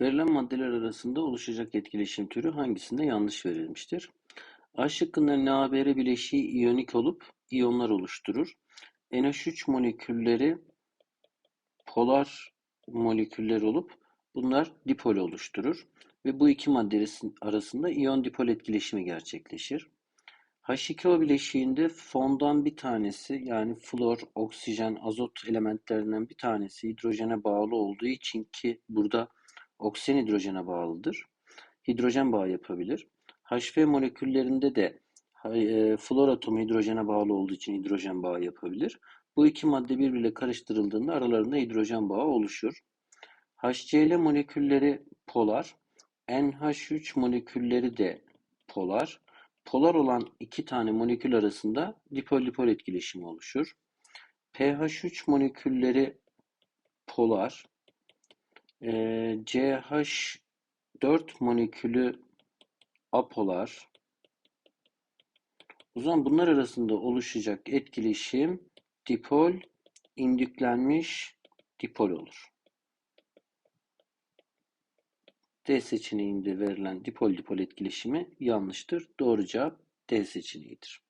Verilen maddeler arasında oluşacak etkileşim türü hangisinde yanlış verilmiştir? A şıkkında NaBr bileşiği iyonik olup iyonlar oluşturur. NH3 molekülleri polar moleküller olup bunlar dipol oluşturur ve bu iki madde arasında iyon dipol etkileşimi gerçekleşir. H2O bileşiğinde fondan bir tanesi yani flor, oksijen, azot elementlerinden bir tanesi hidrojene bağlı olduğu için ki burada oksijen hidrojene bağlıdır. Hidrojen bağı yapabilir. HV moleküllerinde de e, flor atomu hidrojene bağlı olduğu için hidrojen bağı yapabilir. Bu iki madde birbiriyle karıştırıldığında aralarında hidrojen bağı oluşur. HCl molekülleri polar, NH3 molekülleri de polar. Polar olan iki tane molekül arasında dipol-dipol etkileşimi oluşur. pH3 molekülleri polar, e, CH4 molekülü apolar. O zaman bunlar arasında oluşacak etkileşim dipol indüklenmiş dipol olur. D seçeneğinde verilen dipol-dipol etkileşimi yanlıştır. Doğru cevap D seçeneğidir.